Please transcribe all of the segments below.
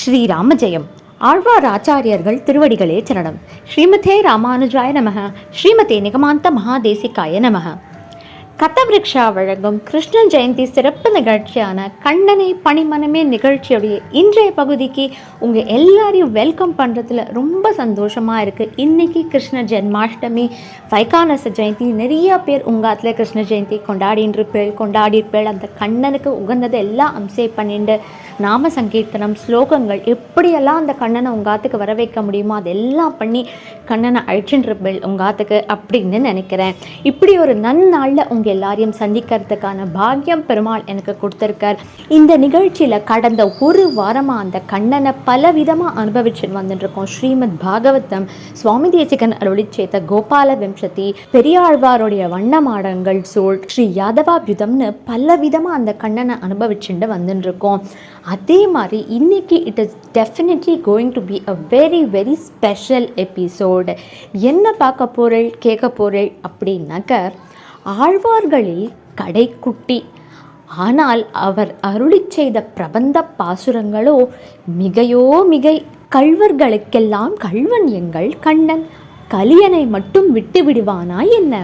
ஸ்ரீராம ஜெயம் ஆழ்வார் ஆச்சாரியர்கள் திருவடிகளே சரணம். ஸ்ரீமதே ராமானுஜாய நமக. ஸ்ரீமதே நிகமாந்த மகாதேசிக்காய நமக. கதவிருக்ஷா வழங்கும் கிருஷ்ண ஜெயந்தி சிறப்பு நிகழ்ச்சியான கண்ணனை பணிமனமே நிகழ்ச்சியுடைய இன்றைய பகுதிக்கு உங்கள் எல்லாரையும் வெல்கம் பண்ணுறதுல ரொம்ப சந்தோஷமாக இருக்குது இன்றைக்கி கிருஷ்ண ஜென்மாஷ்டமி வைகானச ஜெயந்தி நிறைய பேர் உங்காத்தில் கிருஷ்ண ஜெயந்தி கொண்டாடின்றிருப்பேள் கொண்டாடியிருப்பேள் அந்த கண்ணனுக்கு உகந்ததை எல்லாம் அம்சே பண்ணிட்டு நாம சங்கீர்த்தனம் ஸ்லோகங்கள் எப்படியெல்லாம் அந்த கண்ணனை உங்காத்துக்கு வர வைக்க முடியுமோ அதெல்லாம் பண்ணி கண்ணனை அழிச்சுருப்பேள் உங்காத்துக்கு அப்படின்னு நினைக்கிறேன். இப்படி ஒரு நன்னாளில் உங்கள் எல்லாரையும் சந்திக்கிறதுக்கான பாக்கியம் பெருமாள் எனக்கு கொடுத்துருக்கார். இந்த நிகழ்ச்சியில் கடந்த ஒரு வாரமாக அந்த கண்ணனை பலவிதமாக அனுபவிச்சுட்டு வந்துட்டுருக்கோம். ஸ்ரீமத் பாகவதம் சுவாமி தேசிகன் அருளி சேத்த கோபால வம்சதி பெரியாழ்வாருடைய வண்ணமாடங்கள் சூழ் ஸ்ரீ யாதவாபியுதம்னு பலவிதமாக அந்த கண்ணனை அனுபவிச்சுட்டு வந்துட்டுருக்கோம். அதே மாதிரி இன்னைக்கு it is definitely going to be a very very special episode என்ன பார்க்க போகிறேள் கேட்க போகிறேள் அப்படின்னாக்க ஆழ்வார்களில் கடைக்குட்டி. ஆனால் அவர் அருளிச் செய்த பிரபந்த பாசுரங்களோ மிகையோ மிகை. கள்வர்களுக்கெல்லாம் கல்வன் எங்கள் கண்ணன். கலியனை மட்டும் விட்டு விடுவானா என்ன?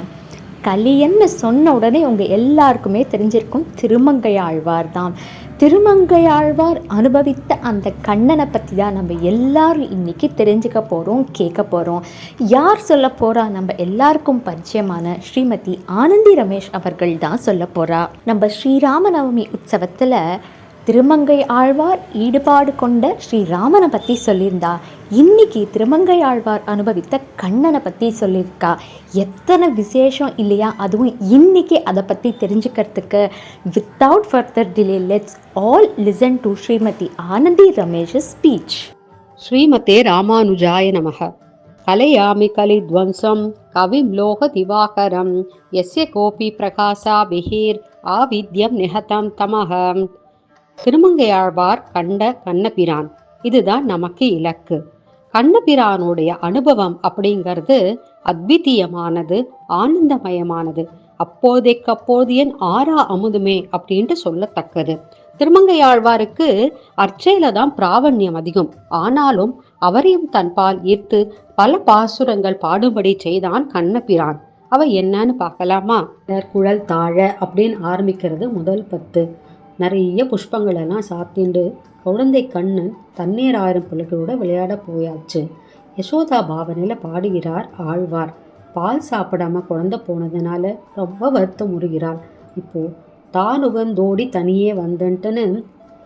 கலியன்னு சொன்ன உடனே உங்கள் எல்லாருக்குமே தெரிஞ்சிருக்கும் திருமங்கையாழ்வார் தான். திருமங்கையாழ்வார் அனுபவித்த அந்த கண்ணனை பற்றி தான் நம்ம எல்லாரும் இன்னைக்கு தெரிஞ்சுக்க போகிறோம் கேட்க போகிறோம் யார் சொல்ல போகிறா நம்ம எல்லாருக்கும் பரிச்சயமான ஸ்ரீமதி ஆனந்தி ரமேஷ் அவர்கள் தான் சொல்ல போகிறா நம்ம ஸ்ரீராமநவமி உற்சவத்தில் திருமங்கை ஆழ்வார் ஈடுபாடு கொண்ட ஸ்ரீராமனை பற்றி சொல்லியிருந்தா இன்னைக்கு திருமங்கை ஆழ்வார் அனுபவித்த கண்ணனை பற்றி சொல்லியிருக்கா. எத்தனை விசேஷம் இல்லையா? அதுவும் இன்னைக்கு அதை பற்றி தெரிஞ்சுக்கிறதுக்கு without further delay let's all listen to Srimathi Anandhi Ramesh speech ஸ்ரீமதே ராமானுஜாய நமக. கலையாமி கலி துவம்சம் கவிம் லோக திவாகரம். எஸ்ய கோபி பிரகாசா பிஹீர் ஆவித்யம் நிஹதம் தமகம் திருமங்கையாழ்வார் கண்ட கண்ணபிரான். இதுதான் நமக்கு இலக்கு. கண்ணபிரானுடைய அனுபவம் அப்படிங்கிறது அத்விதீயமானது ஆனந்தமயமானது. அப்போதைக்கப்போது என் ஆறா அமுதுமே அப்படின்ட்டு சொல்லத்தக்கது. திருமங்கையாழ்வாருக்கு அர்ச்சையில தான் பிராவண்யம் அதிகம். ஆனாலும் அவரையும் தன் பால் ஈர்த்து பல பாசுரங்கள் பாடும்படி செய்தான் கண்ணபிரான். அவ என்னன்னு பார்க்கலாமா? குழல் தாழ அப்படின்னு ஆரம்பிக்கிறது முதல் பத்து. நிறைய புஷ்பங்களெல்லாம் சாத்திண்டு குழந்தை கண்ணன் தண்ணீர் ஆயிரம் பிள்ளைகளோட விளையாட போயாச்சு. யசோதா பாவனையில் பாடுகிறார் ஆழ்வார். பால் சாப்பிடாம குழந்தை போனதுனால ரொம்ப வருத்தம் உறுகிறாள். இப்போது தான் உகந்தோடி தனியே வந்தன்ட்டுன்னு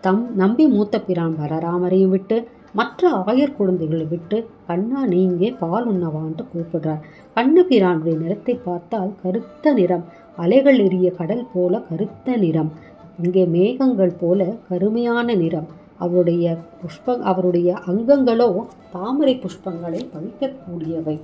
தம் நம்பி மூத்த பிரான் பலராமரையும் விட்டு மற்ற ஆயர் குழந்தைகளை விட்டு கண்ணா நீங்கே பால் உண்ணவான்ட்டு கூப்பிடுறார். கண்ணபிரானுடைய நிறத்தை பார்த்தால் கருத்த நிறம் அலைகள் எரிய கடல் போல கருத்த நிறம். இங்கே மேகங்கள் போல கருமையான நிறம். அவருடைய புஷ்ப அவருடைய அங்கங்களோ தாமரை புஷ்பங்களை பழிக்கக்கூடியவை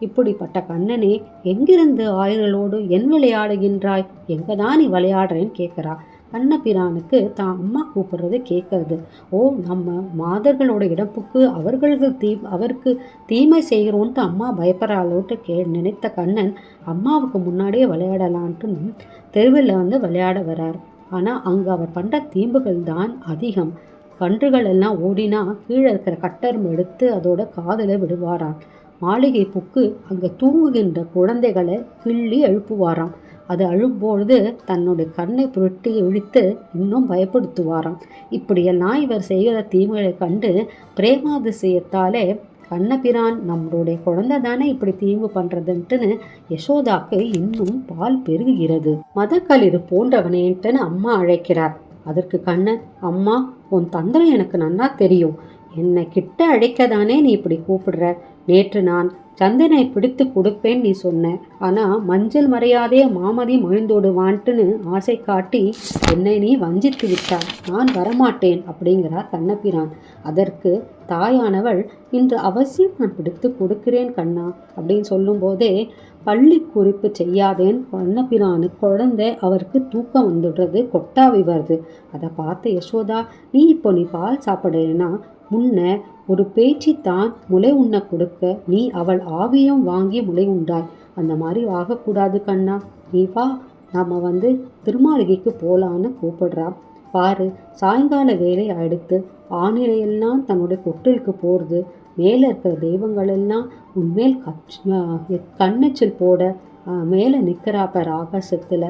இப்படிப்பட்ட கண்ணனே எங்கிருந்து ஆயர்களோடு என் விளையாடுகின்றாய்? எங்கே தான் நீ விளையாடுறேன்னு கேட்குறா. கண்ணபிரானுக்கு தான் அம்மா கூப்பிடுறது கேட்கறது. ஓ நம்ம மாதர்களோட இடப்புக்கு அவர்களுக்கு தீ அவருக்கு தீமை செய்கிறோன்ட்டு அம்மா பயப்படுறாளோட்டு கே நினைத்த கண்ணன் அம்மாவுக்கு முன்னாடியே விளையாடலான்ட்டு தெருவில் வந்து விளையாட வரார். ஆனால் அங்கே அவர் பண்ணுற தீம்புகள் தான் அதிகம். கன்றுகள் எல்லாம் ஓடினா கீழே இருக்கிற கட்டரும் எடுத்து அதோட காதலை விடுவாராம். மாளிகை புக்கு அங்கே தூங்குகின்ற குழந்தைகளை கிள்ளி எழுப்புவாராம். அது அழும்பொழுது தன்னுடைய கண்ணை புரட்டி இழித்து இன்னும் பயப்படுத்துவாராம். இப்படியெல்லாம் இவர் செய்கிற தீமைகளை கண்டு பிரேமாதிசயத்தாலே கண்ணபிரான் நம்மளுடைய குழந்தை தானே இப்படி தீங்கு பண்ணுறதுன்ட்டுன்னு யசோதாக்கு இன்னும் பால் பெருகுகிறது. மதக்களிறு போன்றவனேன்ட்டுன்னு அம்மா அழைக்கிறார். அதற்கு கண்ணன் அம்மா உன் தந்திரம் எனக்கு நன்னா தெரியும். என்னை கிட்ட அழைக்கதானே நீ இப்படி கூப்பிடுற? நேற்று நான் சந்தனை பிடித்து கொடுப்பேன் நீ சொன்ன. ஆனால் மஞ்சள் மறையாதே மாமதி மகிழ்ந்தோடுவான்ட்டுன்னு ஆசை காட்டி என்னை நீ வஞ்சித்து விட்டாய். நான் வரமாட்டேன் அப்படிங்கிறார் கண்ணபிரான். அதற்கு தாயானவள் இன்று அவசியம் நான் பிடித்து கொடுக்கிறேன் கண்ணா அப்படின்னு சொல்லும்போதே பள்ளி குறிப்பு செய்யாதேன் கண்ணபிரானு குழந்தை அவருக்கு தூக்கம் வந்துடுறது கொட்டாவி வருது. அதை பார்த்த யசோதா நீ இப்போ நீ பால் சாப்பிடுறேன்னா முன்ன ஒரு பேச்சு தான் முளை உண்ண கொடுக்க நீ அவள் ஆவியம் வாங்கி முளை உண்டாய். அந்த மாதிரி ஆகக்கூடாது கண்ணா. நீ வா நம்ம வந்து திருமாளிகைக்கு போகலான்னு கூப்பிடுறா. பாரு சாயங்கால வேலை அடுத்து ஆணிரையெல்லாம் தன்னுடைய கொட்டிலுக்கு போகிறது மேலே இருக்கிற தெய்வங்கள் எல்லாம் உன்மேல் கச் கண்ணெச்சல் போட மேலே நிற்கிறாப்பர் ஆகாசத்தில்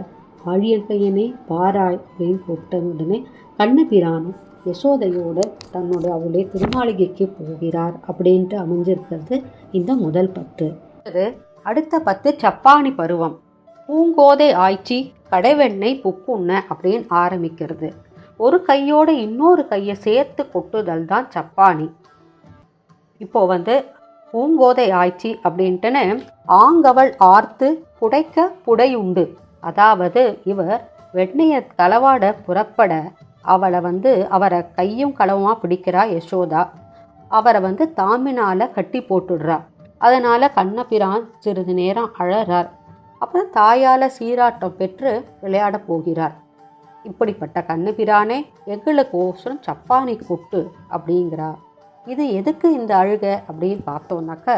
ஆழியங்கையனே பாராய் அப்படின்னு கூப்பிட்ட உடனே கண்ணபிரானும் யசோதையோடு தன்னோட அவளுடைய திருமாளிகைக்கு போகிறார் அப்படின்ட்டு அமைஞ்சிருக்கிறது இந்த முதல் பத்து. அடுத்த பத்து சப்பானி பருவம். பூங்கோதை ஆய்ச்சி கடைவெண்ணெய் புப்புண்ண அப்படின்னு ஆரம்பிக்கிறது. ஒரு கையோட இன்னொரு கையை சேர்த்து கொட்டுதல் தான் சப்பானி. இப்போ வந்து பூங்கோதை ஆய்ச்சி அப்படின்ட்டுன்னு ஆங்கவள் ஆர்த்து புடைக்க புடையுண்டு. அதாவது இவர் வெண்ணெயை களவாட புறப்பட அவளை வந்து அவரை கையும் களவுமாக பிடிக்கிறா யசோதா. அவரை வந்து தாமினால கட்டி போட்டுடுறா. அதனால் கண்ணபிரான் சிறிது நேரம் அழறார். அப்புறம் தாயால் சீராட்டம் பெற்று விளையாட போகிறார். இப்படிப்பட்ட கண்ணபிரானே எங்களுக்கு ஓசரம் சப்பானி கொட்டு அப்படிங்கிறா. இது எதுக்கு இந்த அழுக அப்படின்னு பார்த்தோம்னாக்க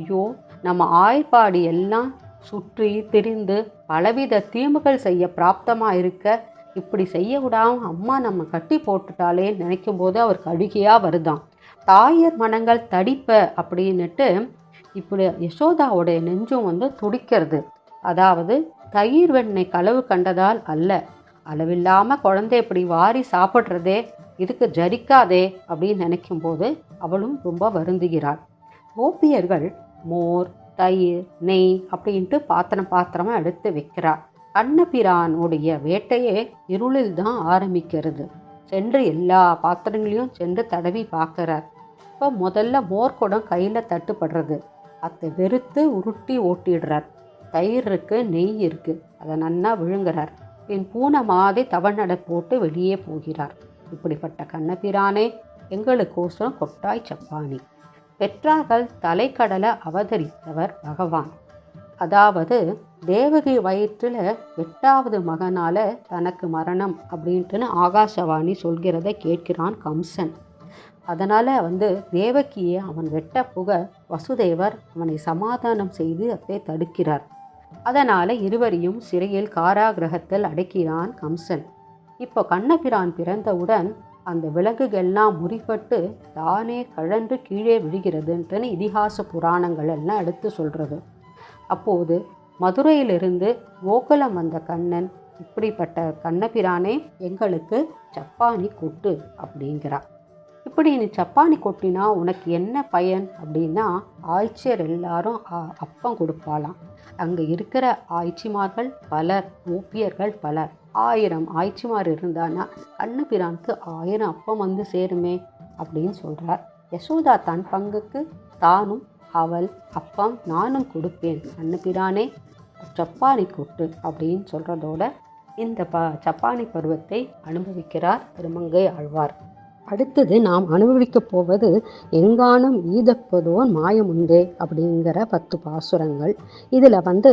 ஐயோ நம்ம ஆய்ப்பாடி எல்லாம் சுற்றி திரிந்து பலவித தீமைகள் செய்ய பிராப்தமாக இருக்க இப்படி செய்ய விடாம அம்மா நம்ம கட்டி போட்டுட்டாலே நினைக்கும் போது அவருக்கு அழுகையாக வருதாம் தாயர் மனங்கள் தடிப்ப அப்படின்னுட்டு இப்படி யசோதாவுடைய நெஞ்சும் வந்து துடிக்கிறது. அதாவது தயிர் வெண்ணெய் களவு கண்டதால் அல்ல. அளவில்லாமல் குழந்தை இப்படி வாரி சாப்பிட்றதே இதுக்கு ஜரிக்காதே அப்படின்னு நினைக்கும் போது அவளும் ரொம்ப வருந்துகிறாள். கோபியர்கள் மோர் தயிர் நெய் அப்படின்ட்டு பாத்திரம் பாத்திரமாக எடுத்து வைக்கிறாள். அன்னபிரானுடைய வேட்டையே இருளில் தான் ஆரம்பிக்கிறது. சென்று எல்லா பாத்திரங்களையும் சென்று தடவி பார்க்குறார். இப்போ முதல்ல மோர்க்குடம் கையில் தட்டுப்படுறது. அதை வெறுத்து உருட்டி ஓட்டிடுறார். தயிர் இருக்கு நெய் இருக்குது அதை நன்னா விழுங்குறார். பின் பூனை மாதிரி தவழ்நடை போட்டு வெளியே போகிறார். இப்படிப்பட்ட கண்ணபிரானே எங்களுக்கோசரம் கொட்டாய் சப்பானி. பெற்றார்கள் தலைக்கடலை அவதரித்தவர் பகவான். அதாவது தேவகி வயிற்றில் எட்டாவது மகனால் தனக்கு மரணம் அப்படின்ட்டுன்னு ஆகாசவாணி சொல்கிறத கேட்கிறான் கம்சன். அதனால் வந்து தேவகியை அவன் வெட்ட புக வசுதேவர் அவனை சமாதானம் செய்து அதை தடுக்கிறார். அதனால் இருவரையும் சிறையில் காராகிரகத்தில் அடக்கிறான் கம்சன். இப்போ கண்ணபிரான் பிறந்தவுடன் அந்த விலங்குகள்லாம் முறிப்பட்டு தானே கழன்று கீழே விழுகிறதுன்ட்டுன்னு இதிகாச புராணங்கள் எல்லாம் எடுத்து சொல்கிறது அப்போது மதுரையிலிருந்து கோகுலம் வந்த கண்ணன் இப்படிப்பட்ட கண்ணபிரானே எங்களுக்கு சப்பானி கொட்டு அப்படிங்கிறார் இப்படி நீ சப்பானி கொட்டினா உனக்கு என்ன பயன்? அப்படின்னா ஆய்ச்சியர் எல்லாரும் அ- அப்பம் கொடுப்பாளாம். அங்கே இருக்கிற ஆய்ச்சிமார்கள் பலர் ஊப்பியர்கள் பலர். ஆயிரம் ஆய்ச்சிமார் இருந்தானா கண்ணபிரானுக்கு ஆயிரம் அப்பம் வந்து சேருமே அப்படின்னு சொல்கிறார் யசோதா தன் பங்குக்கு தானும் அவள் அப்பம் நானும் கொடுப்பேன். கண்ணபிரானே சப்பானி கூட்டு அப்படின்னு சொல்கிறதோட இந்த ப சப்பானி பருவத்தை அனுபவிக்கிறார் திருமங்கை ஆழ்வார். அடுத்தது நாம் அனுபவிக்கப் போவது எங்கானம் ஈதப்பதோன் மாயமுண்டே அப்படிங்கிற பத்து பாசுரங்கள். இதில் வந்து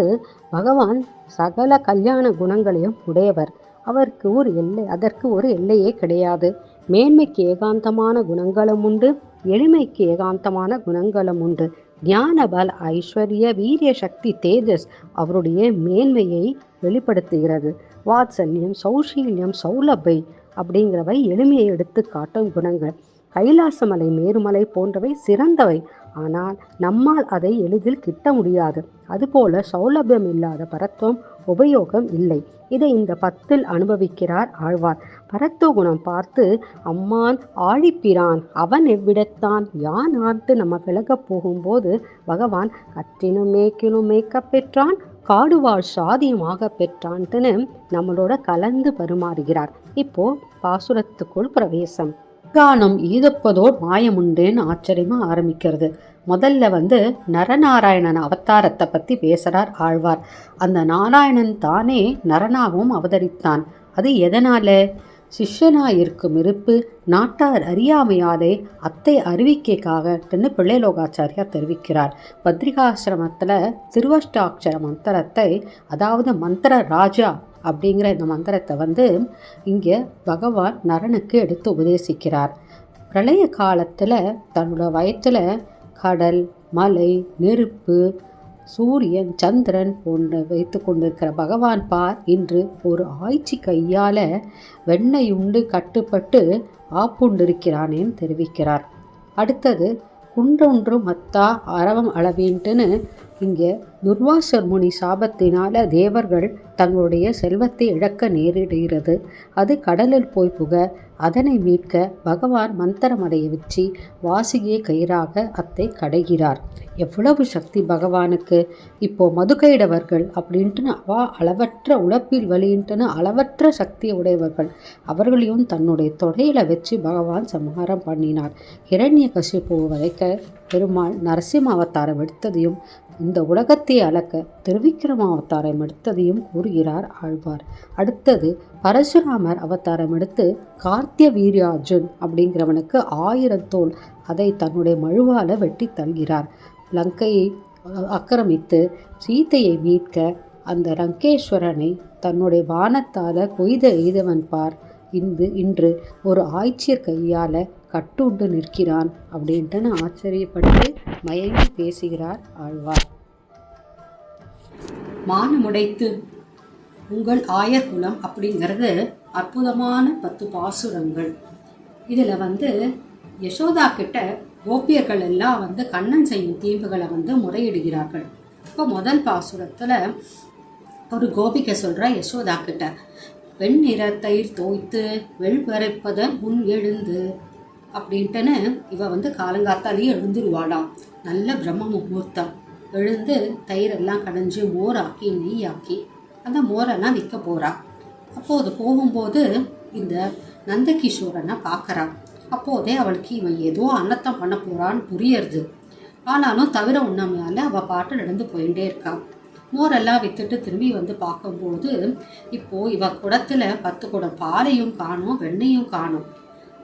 பகவான் சகல கல்யாண குணங்களையும் உடையவர். அவருக்கு ஒரு எல்லை அதற்கு ஒரு எல்லையே கிடையாது. மேன்மைக்கு ஏகாந்தமான குணங்களும் உண்டு எளிமைக்கு ஏகாந்தமான குணங்களும் உண்டு. ஞானபால் ஐஸ்வர்ய வீரிய சக்தி தேஜஸ் அவருடைய மேன்மையை வெளிப்படுத்துகிறது. வாத்சல்யம் சௌஷீல்யம் சௌலபை அப்படிங்கிறவை எளிமையை எடுத்து காட்டும் குணங்கள். கைலாசமலை மேருமலை போன்றவை சிறந்தவை. ஆனால் நம்மால் அதை எளிதில் கிட்ட முடியாது. அதுபோல சௌலபியம் இல்லாத பரத்துவம் உபயோகம் இல்லை. இதை இந்த பத்தில் அனுபவிக்கிறார் ஆழ்வார். பரத்துவ குணம் பார்த்து அம்மான் ஆழிப்பிரான் அவன் எவ்விடத்தான்? யான் ஆர்த்து நம்ம விலகப் போகும்போது பகவான் கற்றினும் மேய்க்கினும் மேய்க்கப் பெற்றான் காடுவாழ் சாதியமாக பெற்றான்ட்டுன்னு நம்மளோட கலந்து பரிமாறுகிறார். இப்போ பாசுரத்துக்குள் பிரவேசம். கானம் ஈதப்பதோடு மாயமுண்டேன்னு ஆச்சரியமா ஆரம்பிக்கிறது. முதல்ல வந்து நரநாராயணன் அவதாரத்தை பற்றி பேசுகிறார் ஆழ்வார். அந்த நாராயணன் தானே நரனாகவும் அவதரித்தான். அது எதனால்? சிஷ்யனாயிருக்கும் இருப்பு நாட்டார் அறியாமையாலே அத்தை அறிவிக்கைக்காகட்டுன்னு பிள்ளைலோகாச்சாரியார் தெரிவிக்கிறார். பத்ரிகாசிரமத்தில் திருவஷ்டாட்சர மந்திரத்தை அதாவது மந்திர ராஜா அப்படிங்கிற இந்த மந்திரத்தை வந்து இங்கே பகவான் நரனுக்கு எடுத்து உபதேசிக்கிறார். பிரளய காலத்தில் தன்னோட வயத்தில் கடல் மலை நெருப்பு சூரியன் சந்திரன் போன்ற வைத்து கொண்டிருக்கிற பகவான் பார் இன்று ஒரு ஆய்ச்சி கையால் வெண்ணெய் உண்டு கட்டுப்பட்டு ஆப்புண்டிருக்கிறானேன்னு தெரிவிக்கிறார். அடுத்தது குன்றொன்று மத்தா அரவம் அளவீன்ட்டுன்னு இங்கே துர்வாசர் முனி சாபத்தினால தேவர்கள் தங்களுடைய செல்வத்தை இழக்க நேரிடுகிறது. அது கடலில் போய் புக அதனை மீட்க பகவான் மந்திரமடைய வச்சு வாசியை கயிறாக அத்தை கடைகிறார். எவ்வளவு சக்தி பகவானுக்கு? இப்போ மதுகைடவர்கள் அப்படின்ட்டுன்னு அவா அளவற்ற உழப்பில் வலின்ட்டுன்னு அளவற்ற சக்தி உடையவர்கள். அவர்களையும் தன்னுடைய தொடையில வச்சு பகவான் சம்ஹாரம் பண்ணினார். இரண்ய கசிப்பு வதைக்க பெருமாள் நரசிம்ம அவதாரம் எடுத்ததையும் இந்த உலகத்தை அளக்க திருவிக்கிரம அவதாரம் எடுத்ததையும் கூறுகிறார் ஆழ்வார். அடுத்தது பரசுராமர் அவதாரம் எடுத்து கார்த்திய வீரியார்ஜுன் அப்படிங்கிறவனுக்கு ஆயிரம் தோல் அதை தன்னுடைய மழுவால வெட்டி தள்கிறார் லங்கையை ஆக்கிரமித்து சீதையை மீட்க அந்த லங்கேஸ்வரனை தன்னுடைய வானத்தால் கொய்த எய்தவன் பார். இந்து இன்று ஒரு ஆய்ச்சியர் கையால் கட்டுண்டு நிற்கிறான் அப்படின்ட்டுன்னு ஆச்சரியப்பட்டு மயங்கி பேசுகிறார் ஆழ்வார். மானமுடைத்து உங்கள் ஆயர் குலம் அப்படிங்கிறது அற்புதமான பத்து பாசுரங்கள். இதில் வந்து யசோதா கிட்ட கோபியர்கள் எல்லாம் வந்து கண்ணன் செய்யும் தீம்புகளை வந்து முறையிடுகிறார்கள். இப்போ முதல் பாசுரத்தில் ஒரு கோபிக்க சொல்கிற யசோதா கிட்ட வெண்ணிற தயிர் தோய்த்து வெள்வரைப்பதன் முன் எழுந்து அப்படின்ட்டுன்னு இவ வந்து காலங்காத்தாலேயே எழுந்துருவாளாம். நல்ல பிரம்ம முகூர்த்தம். எழுந்து தயிரெல்லாம் கடைஞ்சி மோராக்கி நெய்யாக்கி அந்த மோரெல்லாம் விற்க போறா. அப்போது போகும்போது இந்த நந்தகிஷோரனை பார்க்கறா. அப்போதே அவளுக்கு இவன் ஏதோ அன்னத்தம் பண்ண போறான்னு புரியறது. ஆனாலும் தவிர உண்ணாமையால அவ பாட்டு நடந்து போயிட்டே இருக்காள் மோரெல்லாம் வித்துட்டு திரும்பி வந்து பார்க்கும்போது இப்போ இவ குடத்துல பத்து குடம் பாலையும் காணும் வெண்ணையும் காணும்.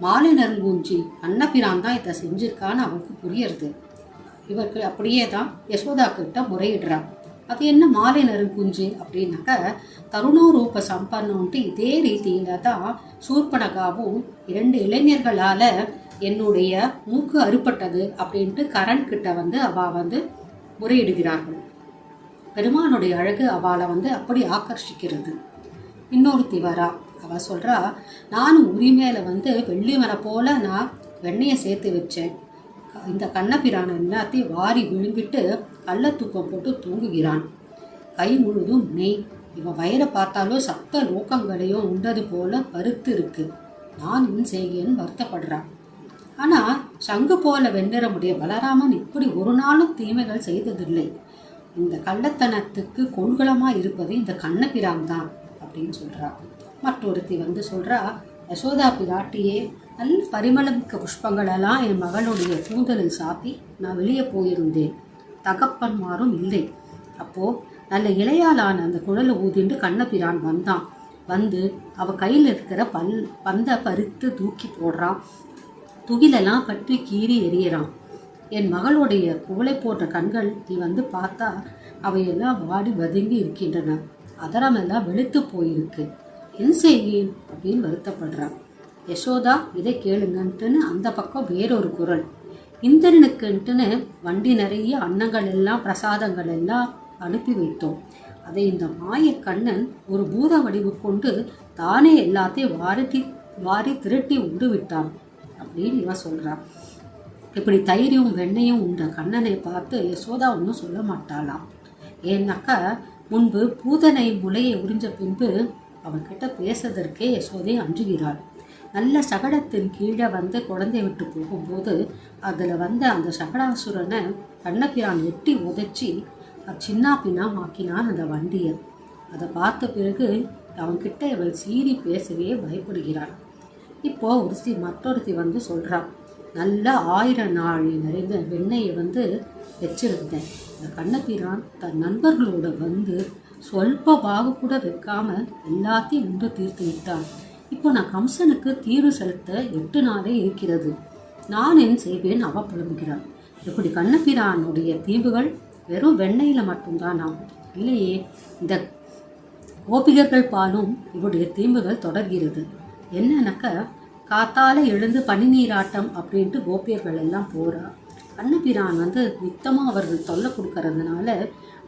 மாலை நறுங்கூஞ்சி அன்னபிரான் தான் இதை செஞ்சிருக்கான்னு அவளுக்கு புரியறது. இவருக்கு அப்படியே தான் யசோதா கிட்ட முறையிடுறான் அது என்ன மாலை நறுங்குஞ்சு அப்படின்னாக்க தருணோரூப ரூப இதே ரீதியில தான் சூர்பனகாவும் இரண்டு இளைஞர்களால என்னுடைய மூக்கு அறுபட்டது அப்படின்ட்டு கரண் கிட்ட வந்து அவா வந்து முறையிடுகிறார்கள். பெருமானுடைய அழகு அவளை வந்து அப்படி ஆக்கர்ஷிக்கிறது இன்னொருத்தி வரா. அவ சொல்றா நானும் உரிமையில வந்து வெள்ளி மர போல நான் வெண்ணெயை சேர்த்து வச்சேன். இந்த கண்ணபிரான் எல்லாத்தையும் வாரி விழுங்கிட்டு கள்ள தூக்கம் போட்டு தூங்குகிறான். கை முழுதும் நெய். இவன் வயிறை பார்த்தாலும் சப்த லோக்கங்களையோ உண்டது போல கருத்து இருக்கு. நான் இன் செய்கேன்னு வருத்தப்படுறான் ஆனா சங்கு போல வெண்ணிறமுடைய பலராமன் இப்படி ஒரு நாளும் தீமைகள் செய்ததில்லை. இந்த கள்ளத்தனத்துக்கு கொள்கலமா இருப்பது இந்த கண்ணபிரான் தான் அப்படின்னு சொல்றா. மற்றொருத்தி வந்து சொல்றா யசோதா பிராட்டியே நல்ல பரிமளமிக்க புஷ்பங்களெல்லாம் என் மகளுடைய கூந்தலில் சாப்பி நான் வெளியே போயிருந்தேன். தகப்பன்மாரும் இல்லை. அப்போ நல்ல இலையாலான அந்த குழலை ஊதிண்டு கண்ணபிரான் வந்தான். வந்து அவ கையில் இருக்கிற பல் பந்தை பறித்து தூக்கி போடுறான். துகிலெல்லாம் பற்றி கீறி எறிகிறான். என் மகளுடைய குவளை போன்ற கண்கள் நீ வந்து பார்த்தா அவையெல்லாம் வாடி வதங்கி இருக்கின்றன. அதரமெல்லாம் வெளுத்து போயிருக்கு. என்ன செய்கிறேன் அப்படின்னு வருத்தப்படுறான். யசோதா இதை கேளுங்கன்ட்டுன்னு அந்த பக்கம் வேறொரு குரல். இந்திரனுக்குன்ட்டுன்னு வண்டி நிறைய அன்னங்கள் எல்லாம் பிரசாதங்கள் எல்லாம் அனுப்பி வைத்தோம். அதை இந்த மாய கண்ணன் ஒரு பூத வடிவு கொண்டு தானே எல்லாத்தையும் வாரிட்டி வாரி திருட்டி உண்டு விட்டான் அப்படின்னு இவன் சொல்கிறான் இப்படி தயிரும் வெண்ணையும் உண்ட கண்ணனை பார்த்து யசோதா ஒன்றும் சொல்ல மாட்டாளாம். ஏன்னாக்கா முன்பு பூதனை முலையை உறிஞ்ச பின்பு அவன்கிட்ட பேசுறதற்கே யசோதை அஞ்சுகிறாள். நல்ல சகடத்தின் கீழே வந்து குழந்தை விட்டு போகும்போது அதில் வந்த அந்த சகடாசுரனை கண்ணபிரான் எட்டி உதைச்சி சின்னா பின்னா ஆக்கினான் அந்த வண்டியை. அதை பார்த்த பிறகு அவன்கிட்ட இவள் சீறி பேசவே பயப்படுகிறாள். இப்போ ஒருத்தி மற்றொருத்தி வந்து சொல்கிறான் நல்ல ஆயிரம் நாள் நிறைந்த வெண்ணெயை வந்து வச்சிருந்தேன் இந்த கண்ணபிரான் தன் நண்பர்களோட வந்து சொல்ப வாகு கூட வைக்காம எல்லாத்தையும் உண்டு தீர்த்து விட்டான் இப்போ நான் கம்சனுக்கு தீர்வு செலுத்த எட்டு நாளே இருக்கிறது நான் என் செய்வேன் அவ புலம்புகிறான் இப்படி கண்ணபிரானுடைய தீவுகள் வெறும் வெண்ணெயில மட்டும்தானா இல்லையே இந்த கோபிகர்கள் பாலும் இவருடைய தீம்புகள் தொடர்கிறது என்னன்னாக்க காத்தால எழுந்து பனி நீராட்டம் அப்படின்ட்டு கோபியர்கள் எல்லாம் போறா கண்ணபிரான் வந்து நித்தமாக அவர்கள் தொல்லை கொடுக்கறதுனால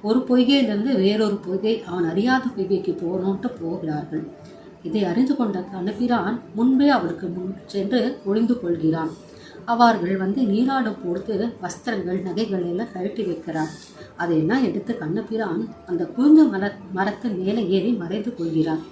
ஒரு பொய்கையிலிருந்து வேறொரு பொய்கை அவன் அறியாத பொய்கைக்கு போகணுன்ட்டு போகிறார்கள். இதை அறிந்து கொண்ட கண்ணபிரான் முன்பே அவருக்கு முன் சென்று ஒளிந்து கொள்கிறான். அவர்கள் வந்து நீராடும் பொழுது வஸ்திரங்கள் நகைகள் எல்லாம் கழட்டி வைக்கிறார் அதையெல்லாம் எடுத்து கண்ணபிரான் அந்த குழுந்த மர மரத்து மேலே ஏறி மறைந்து கொள்கிறார்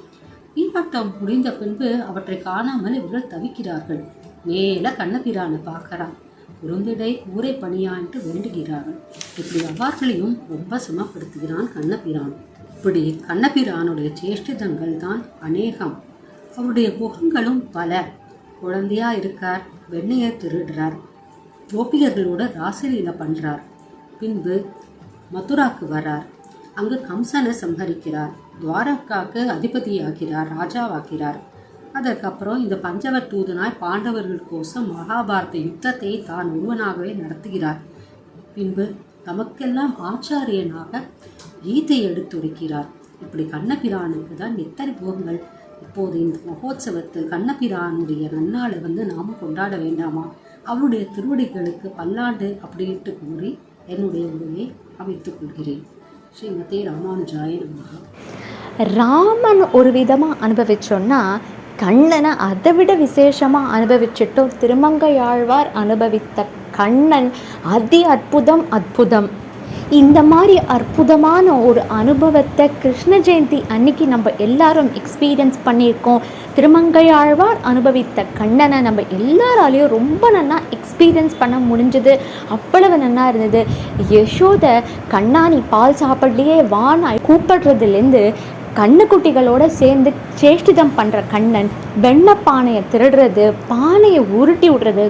நீராட்டம் முடிந்த பின்பு அவற்றை காணாமல் இவர்கள் தவிக்கிறார்கள். மேலே கண்ணபிரானை பார்க்கறான். குறும்பிடை ஊரை பணியா என்று வேண்டுகிறார்கள். இப்படி அவர்களையும் ரொம்ப சுமப்படுத்துகிறான் கண்ணபிரான். இப்படி கண்ணபிரானுடைய சேஷ்டிதங்கள் தான் அநேகம். அவருடைய முகங்களும் பல. குழந்தையா இருக்கார் வெண்ணையை திருடுறார் கோபிகர்களோட ராசலீல பண்றார். பின்பு மதுராக்கு வரார். அங்கு கம்சனை சம்ஹரிக்கிறார். துவாரகாக்கு அதிபதியாகிறார் ராஜாவாகிறார். அதற்கப்புறம் இந்த பஞ்சவர் தூதனாய் பாண்டவர்கள் கோசம் மகாபாரத யுத்தத்தை தான் ஒருவனாகவே நடத்துகிறார். பின்பு நமக்கெல்லாம் ஆச்சாரியனாக கீதை எடுத்துரைக்கிறார். இப்படி கண்ணபிரானுக்கு தான் எத்தனை போகங்கள். இப்போது இந்த மகோத்சவத்தில் கண்ணபிரானுடைய நன்னாளை வந்து நாம கொண்டாட வேண்டாமா? அவருடைய திருவடிகளுக்கு பல்லாண்டு அப்படின்ட்டு கூறி என்னுடைய உரையை அமைத்துக் கொள்கிறேன். ஸ்ரீமதி ராமானுஜாய நமகா. ராமன் ஒரு விதமாக அனுபவிச்சோன்னா கண்ணனை அதை விட விசேஷமாக அனுபவிச்சிட்டோம் திருமங்கையாழ்வார் அனுபவித்த கண்ணன் அதி அற்புதம் அற்புதம். இந்த மாதிரி அற்புதமான ஒரு அனுபவத்தை கிருஷ்ண ஜெயந்தி அன்னைக்கு நம்ம எல்லாரும் எக்ஸ்பீரியன்ஸ் பண்ணியிருக்கோம். திருமங்கையாழ்வார் அனுபவித்த கண்ணனை நம்ம எல்லாராலையும் ரொம்ப நல்லா எக்ஸ்பீரியன்ஸ் பண்ண முடிஞ்சது. அவ்வளவு நல்லா இருந்தது. யசோத கண்ணாணி பால் சாப்பிடலையே வான் கூப்பிடுறதுலேருந்து கண்ணுக்குட்டிகளோட சேர்ந்து சேஷ்டிதம் பண்ணுற கண்ணன் வெண்ணெய் பானையை திருடுறது பானையை உருட்டி விடுறது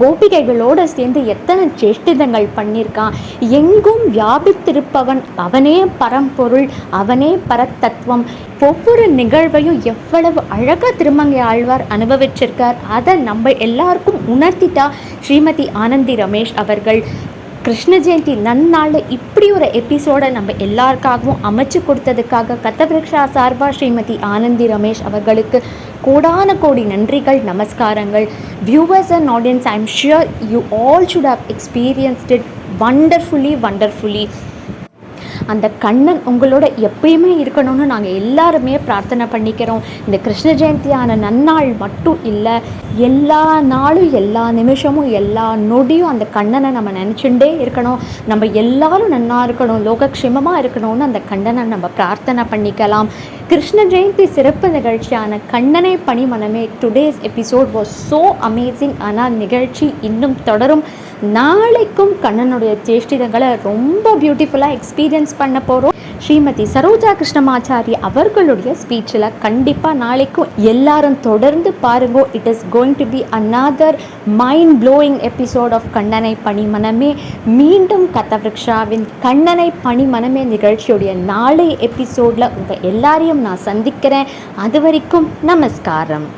கோபிகைகளோட சேர்ந்து எத்தனை சேஷ்டிதங்கள் பண்ணியிருக்கான் எங்கும் வியாபித்திருப்பவன் அவனே பரம்பொருள் அவனே பரத்தத்துவம். ஒவ்வொரு நிகழ்வையும் எவ்வளவு அழகாக திருமங்கை ஆழ்வார் அனுபவிச்சிருக்கார் அதை நம்ம எல்லாருக்கும் உணர்த்திட்டா ஸ்ரீமதி ஆனந்தி ரமேஷ் அவர்கள். கிருஷ்ண ஜெயந்தி நன்னாளில் இப்படி ஒரு எபிசோடை நம்ம எல்லாருக்காகவும் அமைச்சு கொடுத்ததுக்காக கதபிரக்ஷா சார்பா ஸ்ரீமதி ஆனந்தி ரமேஷ் அவர்களுக்கு கோடான கோடி நன்றிகள் நமஸ்காரங்கள். Viewers and audience I am sure you all should have experienced it wonderfully wonderfully அந்த கண்ணன் உங்களோட எப்பயுமே இருக்கணும்னு நாங்கள் எல்லாருமே பிரார்த்தனை பண்ணிக்கிறோம். இந்த கிருஷ்ண ஜெயந்தியான நன்னாள் மட்டும் இல்லை எல்லா நாளும் எல்லா நிமிஷமும் எல்லா நொடியும் அந்த கண்ணனை நம்ம நினச்சுட்டே இருக்கணும். நம்ம எல்லாரும் நன்னா இருக்கணும் லோகக்ஷேமமாக இருக்கணும்னு அந்த கண்ணனை நம்ம பிரார்த்தனை பண்ணிக்கலாம். கிருஷ்ண ஜெயந்தி சிறப்பு நிகழ்ச்சியான கண்ணனை பணி மனமே today's episode was so amazing ஆனால் நிகழ்ச்சி இன்னும் தொடரும். நாளைக்கும் கண்ணனுடைய சேஷ்டிதங்களை ரொம்ப பியூட்டிஃபுல்லாக எக்ஸ்பீரியன்ஸ் பண்ண போகிறோம் ஸ்ரீமதி சரோஜா கிருஷ்ணமாச்சாரி அவர்களுடைய ஸ்பீச்சில் கண்டிப்பாக நாளைக்கும் எல்லாரும் தொடர்ந்து பாருங்க. It is going to be another mind blowing episode of கண்ணனை பணிமனமே மீண்டும் கதவிருக்ஷாவின் கண்ணனை பணிமனமே நிகழ்ச்சியுடைய நாளை எபிசோடில் உங்கள் எல்லாரையும் நான் சந்திக்கிறேன். அது வரைக்கும் நமஸ்காரம்.